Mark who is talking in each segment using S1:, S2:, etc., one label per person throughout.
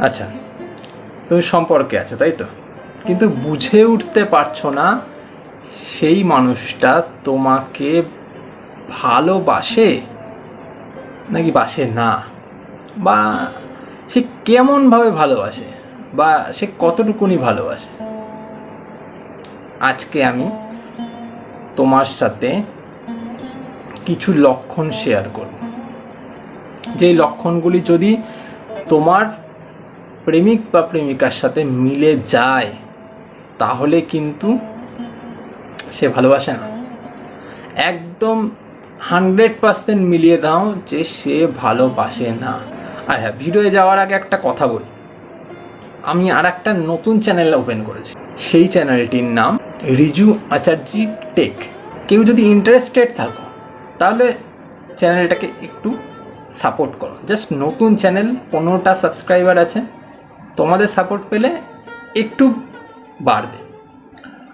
S1: আচ্ছা তুমি সম্পর্কে আছো, তাই তো? কিন্তু বুঝে উঠতে পারছ না, সেই মানুষটা তোমাকে ভালোবাসে? নাকি বাসে না? বা সে কেমনভাবে ভালোবাসে? বা সে কতটুকুনি ভালোবাসে? আজকে আমি তোমার সাথে কিছু লক্ষণ শেয়ার করব। যেই লক্ষণগুলি যদি তোমার প্রেমিক বা প্রেমিকার সাথে মিলে যায়, তাহলে কিন্তু সে ভালোবাসে না। একদম হান্ড্রেড পার্সেন্ট মিলিয়ে দাও যে সে ভালোবাসে না। আর হ্যাঁ ভিডিওয়ে যাওয়ার আগে একটা কথা বলি। আমি আর একটা নতুন চ্যানেল ওপেন করেছি। সেই চ্যানেলটির নাম রিজু আচার্যি টেক। কেউ যদি ইন্টারেস্টেড থাকো, তাহলে চ্যানেলটাকে একটু সাপোর্ট করো। জাস্ট নতুন চ্যানেল, পনেরোটা সাবস্ক্রাইবার আছে। তোমাদের সাপোর্ট পেলে একটু বাড়বে।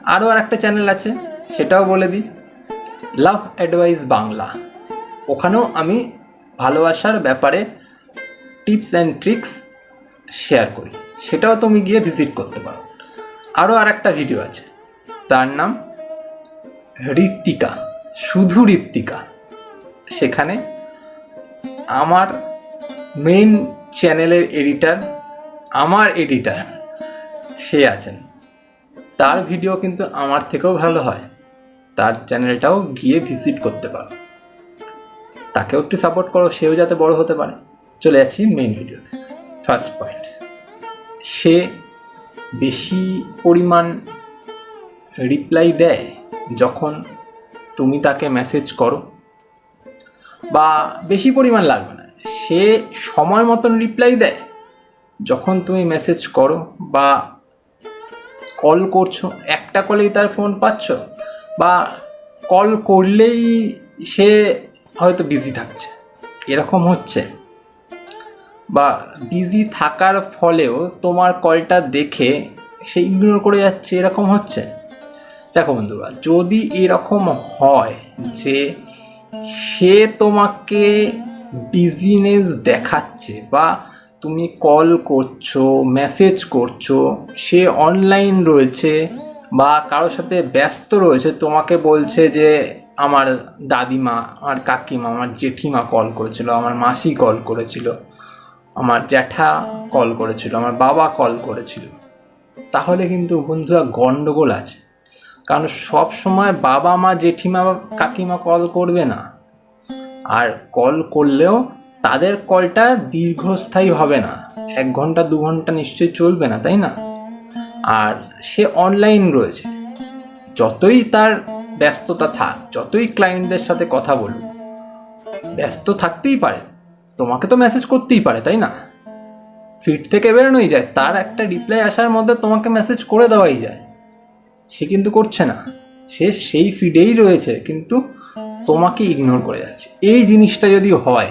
S1: আরও আর একটা চ্যানেল আছে, সেটাও বলে দিই। লাভ অ্যাডভাইস বাংলা ওখানেও আমি ভালোবাসার ব্যাপারে টিপস অ্যান্ড ট্রিক্স শেয়ার করি। সেটাও তুমি গিয়ে ভিজিট করতে পারো। আরও আর একটা ভিডিও আছে। তার নাম ঋত্বিকা, শুধু ঋত্বিকা। সেখানে আমার মেইন চ্যানেলের এডিটার আমার এডিটার সে আছেন। তার ভিডিও কিন্তু আমার থেকেও ভালো হয়। তার চ্যানেলটাও গিয়ে ভিজিট করতে পারো। তাকেও একটু সাপোর্ট করো, সেও যাতে বড় হতে পারে। চলে যাচ্ছি মেইন ভিডিওতে ফার্স্ট পয়েন্ট সে বেশি পরিমাণ রিপ্লাই দেয় যখন তুমি তাকে মেসেজ করো বা বেশি পরিমাণ লাগবে না। সে সময় মতন রিপ্লাই দেয় যখন তুমি মেসেজ করো বা কল করছ, একটা কলেই তার ফোন পাচ্ছ বা কল করলেই সে হয়তো বিজি থাকছে। এরকম হচ্ছে। বা বিজি থাকার ফলেও তোমার কলটা দেখে সে ইগনোর করে যাচ্ছে, এরকম হচ্ছে। দেখো বন্ধুরা, যদি এরকম হয় যে সে তোমাকে বিজিনেস দেখাচ্ছে বা তুমি কল করছ মেসেজ করছ, সে অনলাইন রয়েছে বা কারোর সাথে ব্যস্ত রয়েছে, তোমাকে বলছে যে আমার দাদিমা, আমার কাকিমা, আমার জেঠিমা কল করেছিল, আমার মাসি কল করেছিল, আমার জ্যাঠা কল করেছিল, আমার বাবা কল করেছিল। তাহলে কিন্তু বন্ধুরা গণ্ডগোল আছে। কারণ সব সময় বাবা মা, জেঠিমা, কাকিমা কল করবে না। আর কল করলেও তাদের কলটা দীর্ঘস্থায়ী হবে না। এক ঘণ্টা, দু ঘণ্টা নিশ্চয়ই চলবে না, তাই না? আর সে অনলাইন রয়েছে। যতই তার ব্যস্ততা থাক, যতই ক্লায়েন্টদের সাথে কথা বলুক, ব্যস্ত থাকতেই পারে। তোমাকে তো মেসেজ করতেই পারে, তাই না? ফিড থেকে বেরোনোই যায়, তার একটা রিপ্লাই আসার মধ্যে তোমাকে মেসেজ করে দেওয়াই যায়। সে কিন্তু করছে না। সে সেই ফিডেই রয়েছে, কিন্তু তোমাকে ইগনোর করে যাচ্ছে। এই জিনিসটা যদি হয়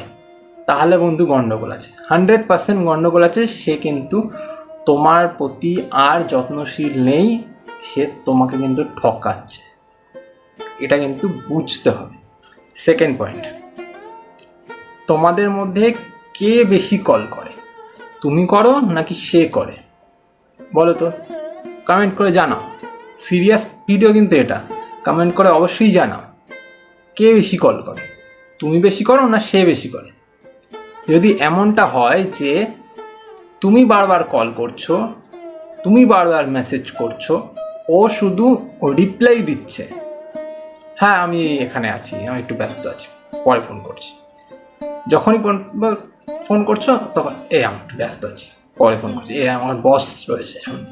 S1: তাহলে বন্ধু গণ্ডগোল আছে। হান্ড্রেড পার্সেন্ট গণ্ডগোল আছে, সে কিন্তু তোমার প্রতি আর যত্নশীল নেই, সে তোমাকে কিন্তু ঠকাচ্ছে। এটা কিন্তু বুঝতে হবে। সেকেন্ড পয়েন্ট, তোমাদের মধ্যে কে বেশি কল করে? তুমি করো নাকি সে করে? বলো তো কমেন্ট করে জানাও। সিরিয়াস ভিডিও কিন্তু এটা। কমেন্ট করে অবশ্যই জানাও। কে বেশি কল করে? তুমি বেশি করো না সে বেশি করে? যদি এমনটা হয় যে তুমি বারবার কল করছ, তুমি বারবার মেসেজ করছ, ও শুধু রিপ্লাই দিচ্ছে। হ্যাঁ আমি এখানে আছি, আমি একটু ব্যস্ত আছি, পরে ফোন করছি। যখনই ফোন- করছ, তখন, এ, আমি একটু ব্যস্ত আছি, পরে ফোন করছি। এ, আমার বস রয়েছে সামনে,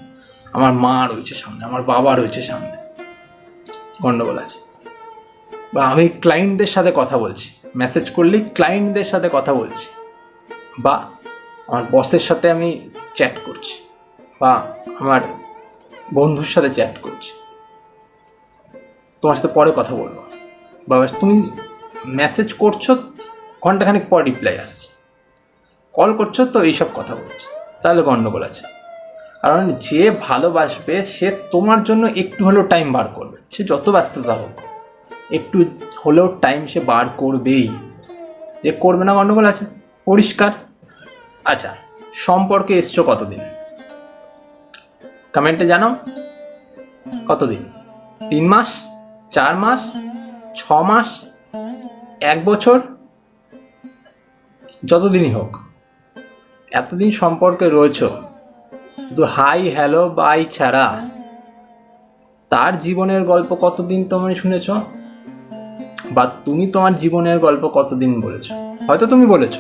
S1: আমার মা রয়েছে সামনে, আমার বাবা রয়েছে সামনে। গণ্ডগোল আছে। বা আমি ক্লায়েন্টদের সাথে কথা বলছি মেসেজ করলেই ক্লায়েন্টদের সাথে কথা বলছি। বা আমার বসের সাথে আমি চ্যাট করছি বা আমার বন্ধুর সাথে চ্যাট করছি। তোমার সাথে পরে কথা বলব। বা তুমি মেসেজ করছ, ঘন্টাখানিক পর রিপ্লাই আসছে। কল করছ তো এইসব কথা বলছে। তাহলে গণ্ডগোল আছে। কারণ যে ভালোবাসবে, সে তোমার জন্য একটু হলেও টাইম বার করবে। সে যত ব্যস্ততা হোক, একটু হলেও টাইম সে বার করবেই। যে করবে না গণ্ডগোল আছে। পরিষ্কার। আচ্ছা সম্পর্কে এসছো কতদিন? কমেন্টে জানাও। কতদিন? তিন মাস? চার মাস? ছ মাস? এক বছর? যতদিনই হোক, এতদিন সম্পর্কে রয়েছ, শুধু হাই হ্যালো বাই ছাড়া তার জীবনের গল্প কতদিন তুমি শুনেছ? বা তুমি তোমার জীবনের গল্প কতদিন বলেছ? হয়তো তুমি বলেছ।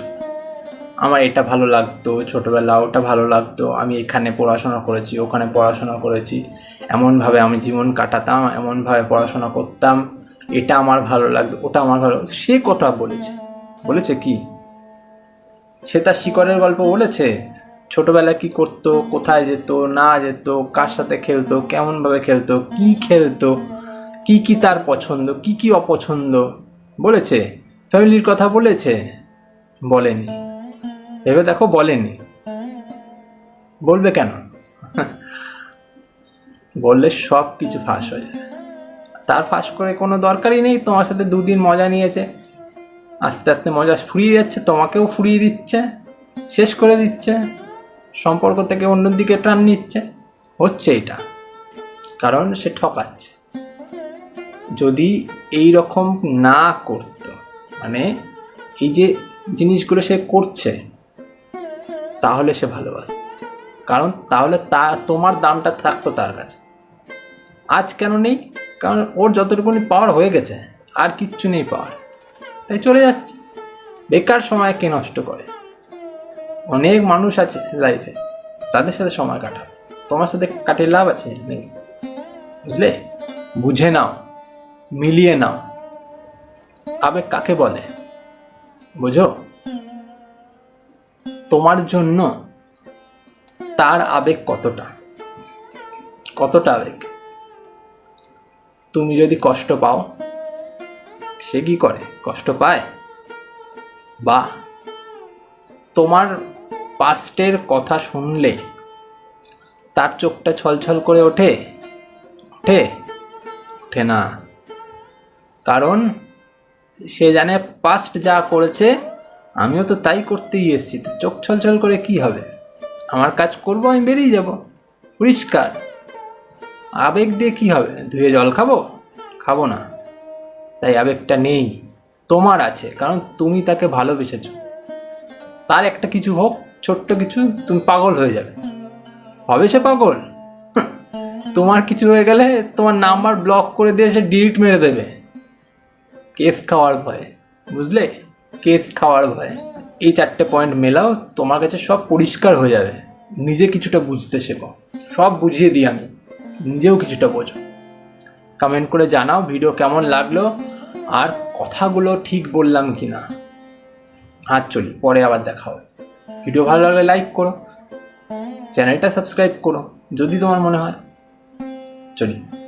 S1: আমার এটা ভালো লাগতো, ছোটোবেলা ওটা ভালো লাগতো, আমি এখানে পড়াশোনা করেছি, ওখানে পড়াশোনা করেছি, এমনভাবে আমি জীবন কাটাতাম, এমনভাবে পড়াশোনা করতাম, এটা আমার ভালো লাগতো, ওটা আমার ভালো সে কটা বলেছে। বলেছে কি? সে তার শিকড়ের গল্প বলেছে? ছোটবেলায় কি করতো, কোথায় যেত, না যেত, কার সাথে খেলতো, কেমনভাবে খেলতো, কি খেলতো, কি কি তার পছন্দ, কি কি অপছন্দ? বলেছে? ফ্যামিলির কথা বলেছে? বলেনি। ভেবে দেখো বলেনি। বলবে কেন? বললে সব কিছু ফাঁস হয়ে যায়। তার ফাঁস করে কোনো দরকারই নেই, তোমার সাথে দুদিন মজা নিয়েছে। আস্তে আস্তে মজা ফুরিয়ে যাচ্ছে, তোমাকেও ফুরিয়ে দিচ্ছে, শেষ করে দিচ্ছে, সম্পর্ক থেকে অন্যদিকে টান নিচ্ছে। হচ্ছে এটা, কারণ সে ঠকাচ্ছে। যদি এই রকম না করতো মানে এই যে জিনিসগুলো সে করছে তাহলে সে ভালোবাসত কারণ তাহলে তা, তোমার দামটা থাকতো তার কাছে। আজ কেন নেই? কারণ ওর যতটুকুনি পাওয়ার হয়ে গেছে, আর কিচ্ছু নেই পাওয়ার। তাই চলে যাচ্ছে। বেকার সময় কে নষ্ট করে? অনেক মানুষ আছে লাইফে তাদের সাথে সময় কাটাও। তোমার সাথে কাটিয়ে লাভ আছে, নেই। বুঝলে? বুঝে নাও, মিলিয়ে নাও। আবেগ কাকে বলে? বুঝো? তোমার জন্য তার আবেগ কতটা? কতটা আবেগ? তুমি যদি কষ্ট পাও, সে কি করে? কষ্ট পায়? বা তোমার পাস্টের কথা শুনলে তার চোখটা ছলছল করে ওঠে? ওঠে? ওঠে না। কারণ সে জানে পাস্ট যা করেছে আমিও তো তাই করতেই এসেছি, তো চোখ ছলছল করে কি হবে? আমার কাজ করব, আমি বেরিয়ে যাব। পরিষ্কার। আবেগ দিয়ে কি হবে? ধুয়ে জল খাব? খাব না। তাই আবেগটা নেই। তোমার আছে, কারণ তুমি তাকে ভালোবেসেছ। তার একটা কিছু হোক, ছোট্ট কিছু, তুমি পাগল হয়ে যাবে। হবে সে পাগল? তোমার কিছু হয়ে গেলে তোমার নাম্বার ব্লক করে দিয়ে সে ডিলিট মেরে দেবে। কেস খাওয়ার ভয়ে, বুঝলে? কেস খাওয়ার ভয়ে এই চারটে পয়েন্ট মেলাও তোমার কাছে সব পরিষ্কার হয়ে যাবে। নিজে কিছুটা বুঝতে শেখো। সব বুঝিয়ে দিই আমি। নিজেও কিছুটা বোঝো। কমেন্ট করে জানাও ভিডিও কেমন লাগল আর কথাগুলো ঠিক বললাম কি না আর চলি, পরে আবার দেখা হবে। ভিডিও ভালো লাগলে লাইক করো। চ্যানেলটা সাবস্ক্রাইব করো, যদি তোমার মনে হয়। চলি।